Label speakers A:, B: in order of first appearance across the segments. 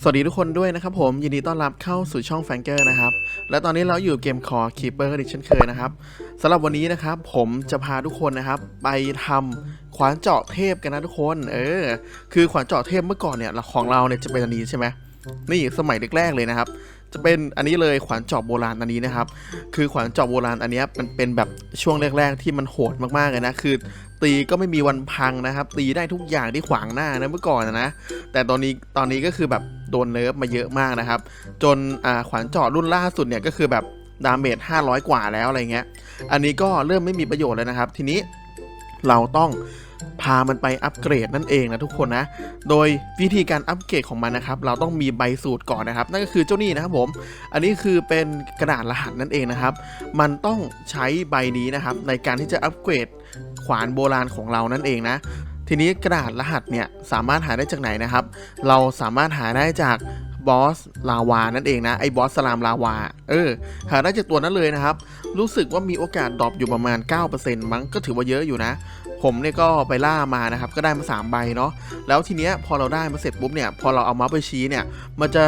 A: สวัสดีทุกคนด้วยนะครับผมยินดีต้อนรับเข้าสู่ช่องแฟงเกอร์นะครับ และตอนนี้เราอยู่เกมคอร์คีเปอร์กันอีกเช่นเคยนะครับสำหรับวันนี้นะครับผมจะพาทุกคนนะครับ ไปทำขวานเจาะเทพกันนะทุกคน เออ คือขวานเจาะเทพเมื่อก่อนเนี่ยของเราเนี่ยจะเป็นอันนี้ใช่ไหมนี่สมัยแรกๆเลยนะครับ จะเป็นอันนี้เลยขวานเจาะโบราณอันนี้นะครับ คือขวานเจาะโบราณอันนี้มันเป็นแบบช่วงแรก ๆ ที่มันโหดมากๆเลยนะคือตีก็ไม่มีวันพังนะครับ ตีได้ทุกอย่างที่ขวางหน้านะเมื่อก่อนนะ แต่ตอนนี้ตอนนี้ก็คือแบบ โดนเนิร์ฟมาเยอะมากนะครับ จนขวานเจาะรุ่นล่าสุดเนี่ยก็คือแบบดาเมจ500 กว่าแล้วอะไรเงี้ย อันนี้ก็เริ่มไม่มีประโยชน์แล้วนะครับ ทีนี้เราต้องพามันไปอัปเกรดนั่นเองนะทุกคนนะ โดยวิธีการอัปเกรดของมันนะครับ เราต้องมีใบสูตรก่อนนะครับ นั่นก็คือเจ้านี่นะครับผม อันนี้คือเป็นกระดาษรหัสนั่นเองนะครับ มันต้องใช้ใบนี้นะครับในการที่จะอัปเกรดขวานโบราณของเรานั่นเองนะ ทีนี้กระดาษรหัสเนี่ยสามารถหาได้จากไหนนะครับ เราสามารถหาได้จากบอสลาวานั่นเองนะไอ้บอสสลามลาวาเออหาได้จากตัวนั้นเลยนะครับ รู้สึกว่ามีโอกาสดรอปอยู่ประมาณ 9%มั้งก็ถือว่าเยอะอยู่นะ ผมเนี่ยก็ไปล่ามานะครับ ก็ได้มา 3 ใบเนาะแล้วทีเนี้ยพอเราได้มาเสร็จปุ๊บเนี่ยพอเราเอามาไปชี้เนี่ยมันจะ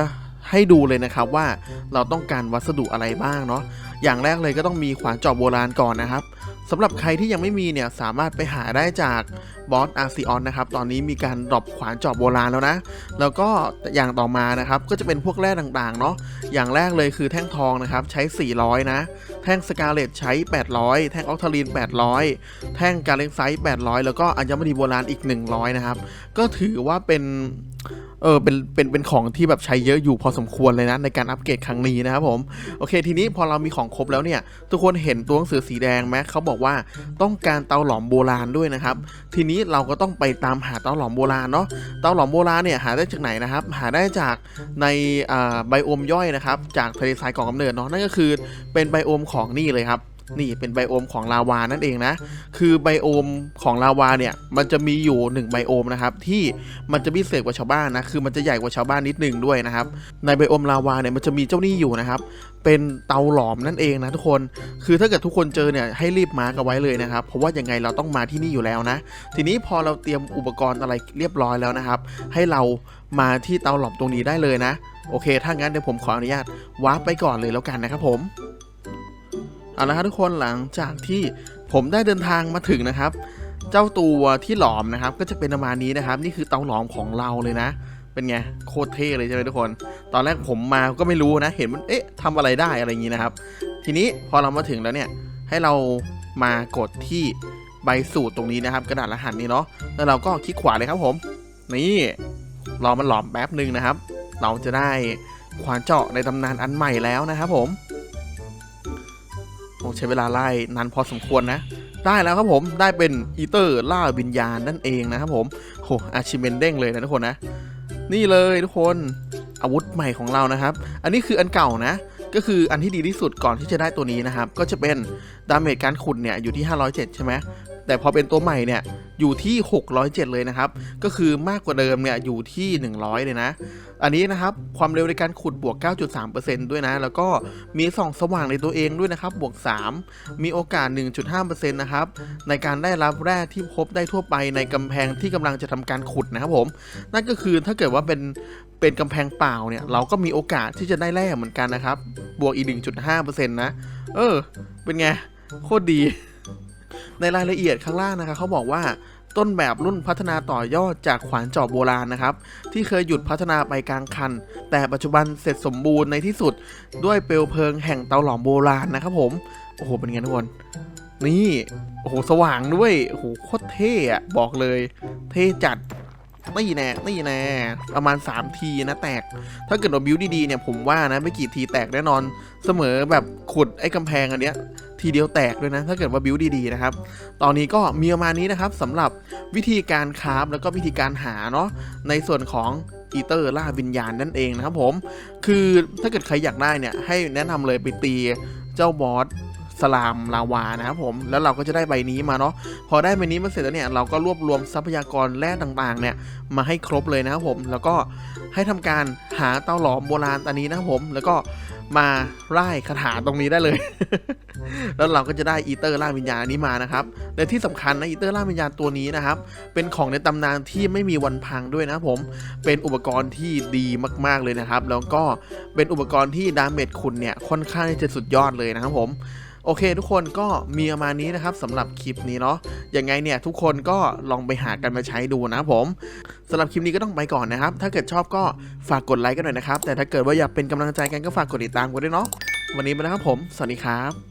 A: ให้ดูเลยนะครับว่าเราต้องการวัสดุอะไรบ้างเนาะ อย่างแรกเลยก็ต้องมีขวานเจอบโบราณก่อนนะครับสำหรับใครที่ยังไม่มีเนี่ยสามารถไปหาได้จากบอสอาร์ซิออนนะครับ ตอนนี้มีการดรอปขวานเจอบโบราณแล้วนะ แล้วก็อย่างต่อมานะครับ ก็จะเป็นพวกแร่ต่างๆ เนาะอย่างแรกเลยคือแท่งทองนะครับ ใช้ 400 นะ ท่งสกาเลตใช้ 800 แท่งออกทาลีน 800 แท่งการเล็กไซส์800 แล้วก็อัญมณีโบราณอีก 100 นะครับ ก็ถือว่าเป็นเออเป็นเป็นเป็นของที่แบบใช้เยอะอยู่พอสมควรเลยนะในการอัปเกรดครั้งนี้นะครับผมโอเค ทีนี้พอเรามีของครบแล้วเนี่ย ทุกคนเห็นตัวหนังสือสีแดงไหมเขาบอกว่าต้องการเตาหลอมโบราณด้วยนะครับ ทีนี้เราก็ต้องไปตามหาเตาหลอมโบราณเนาะเตาหลอมโบราณเนี่ยหาได้จากไหนนะครับ หาได้จากในอ่าไบโอมย่อยนะครับ จากทะเลทรายก่อกำเนิดเนาะนั่นก็คือเป็นไบโอมของนี่เลยครับ นี่เป็นไบโอมของลาวานั่นเองนะ คือไบโอมของลาวาเนี่ย มันจะมีอยู่1ไบโอมนะครับ ที่มันจะพิเศษกว่าชาวบ้านนะ คือมันจะใหญ่กว่าชาวบ้านนิดนึงด้วยนะครับ ในไบโอมลาวาเนี่ยมันจะมีเจ้านี่อยู่นะครับเป็นเตาหลอมนั่นเองนะทุกคน คือถ้าเกิดทุกคนเจอเนี่ยให้รีบมาร์กเอาไว้เลยนะครับ เพราะว่ายังไงเราต้องมาที่นี่อยู่แล้วนะ ทีนี้พอเราเตรียมอุปกรณ์อะไรเรียบร้อยแล้วนะครับ ให้เรามาที่เตาหลอมตรงนี้ได้เลยนะ โอเค ถ้างั้นเดี๋ยวผมขออนุญาตวาร์ปไปก่อนเลยแล้วกันนะครับผม เอาละครับทุกคนหลังจากที่ผมได้เดินทางมาถึงนะครับ เจ้าตัวที่หลอมนะครับ ก็จะเป็นประมาณนี้นะครับ นี่คือเตาหลอมของเราเลยนะ เป็นไงโคตรเท่เลยใช่ไหมทุกคน ตอนแรกผมมาก็ไม่รู้นะ เห็นมันเอ๊ะทำอะไรได้อะไรอย่างนี้นะครับ ทีนี้พอเรามาถึงแล้วเนี่ยให้เรามากดที่ใบสูตรตรงนี้นะครับ กระดาษรหัสนี้เนาะแล้วเราก็คลิกขวาเลยครับผม นี่รอมันหลอมแป๊บหนึ่งนะครับ เราจะได้ขวานเจาะในตำนานอันใหม่แล้วนะครับผม โอ้ใช้เวลาไล่นานพอสมควรนะ ได้แล้วครับผมได้เป็นอีเตอร์ล่าวิญญาณนั่นเองนะครับผมโหอาชิเมนเด้งเลยนะทุกคนนะ นี่เลยทุกคนอาวุธใหม่ของเรานะครับ อันนี้คืออันเก่านะ ก็คืออันที่ดีที่สุดก่อนที่จะได้ตัวนี้นะครับ ก็จะเป็นดาเมจการขุดเนี่ยอยู่ที่ 507 ใช่ไหมแต่พอเป็นตัวใหม่เนี่ยอยู่ที่ 607 เลยนะครับ ก็คือมากกว่าเดิมเนี่ยอยู่ที่ 100 เลยนะ อันนี้นะครับความเร็วในการขุดบวก 9.3%ด้วยนะ แล้วก็มีส่องสว่างในตัวเองด้วยนะครับ บวก 3 มีโอกาส 1.5%นะครับ ในการได้รับแร่ที่พบได้ทั่วไปในกำแพงที่กำลังจะทำการขุดนะครับผม นั่นก็คือถ้าเกิดว่าเป็น เป็นกำแพงเปล่าเนี่ย เราก็มีโอกาสที่จะได้แร่เหมือนกันนะครับ บวกอีก 1.5%นะ เออ เป็นไง โคตรดี ในรายละเอียดข้างล่างนะครับเขาบอกว่าต้นแบบรุ่นพัฒนาต่อยอดจากขวานจอบโบราณนะครับ ที่เคยหยุดพัฒนาไปกลางคัน แต่ปัจจุบันเสร็จสมบูรณ์ในที่สุดด้วยเปลวเพลิงแห่งเตาหลอมโบราณนะครับผม โอ้โห เป็นไงทุกคน นี่ โอ้โห สว่างด้วย โอ้โห โคตรเท่อะบอกเลย เท่จัด นี่แน่นี่แน่ประมาณ 3 ทีนะแตก ถ้าเกิดเราบิวดีๆเนี่ยผมว่านะไม่กี่ทีแตกแน่นอน เสมอแบบขุดไอ้กำแพงอันเนี้ยทีเดียวแตกเลยนะ ถ้าเกิดว่าบิวดีๆนะครับ ตอนนี้ก็มีประมาณนี้นะครับสำหรับวิธีการคราฟแล้วก็วิธีการหาเนาะในส่วนของอีเตอร์ล่าวิญญาณนั่นเองนะครับผม คือถ้าเกิดใครอยากได้เนี่ยให้แนะนำเลยไปตีเจ้าบอส สลามลาวานะครับผมแล้วเราก็จะได้ใบนี้มาเนาะพอได้ใบนี้มาเสร็จแล้วเนี่ยเราก็รวบรวมทรัพยากรแร่ต่างๆเนี่ยมาให้ครบเลยนะครับผมแล้วก็ให้ทำการหาเตาหลอมโบราณอันนี้นะครับผมแล้วก็มาไล่คาถาตรงนี้ได้เลย แล้วเราก็จะได้อีเตอร์ล่าวิญญาณนนี้มานะครับ และที่สำคัญนะอีเตอร์ล่าวิญญาณตัวนี้นะครับ เป็นของในตำนานที่ไม่มีวันพังด้วยนะครับผม เป็นอุปกรณ์ที่ดีมากๆเลยนะครับ แล้วก็เป็นอุปกรณ์ที่ดาเมจคุณเนี่ยค่อนข้างที่จะสุดยอดเลยนะครับผม โอเค ทุกคนก็มีประมาณนี้นะครับสำหรับคลิปนี้เนาะยังไงเนี่ยทุกคนก็ลองไปหากันมาใช้ดูนะผมสำหรับคลิปนี้ก็ต้องไปก่อนนะครับ ถ้าเกิดชอบก็ฝากกดไลค์กันหน่อยนะครับ แต่ถ้าเกิดว่าอยากเป็นกำลังใจกันก็ฝากกดติดตามกันด้วยเนาะวันนี้ไปแล้วครับผม สวัสดีครับ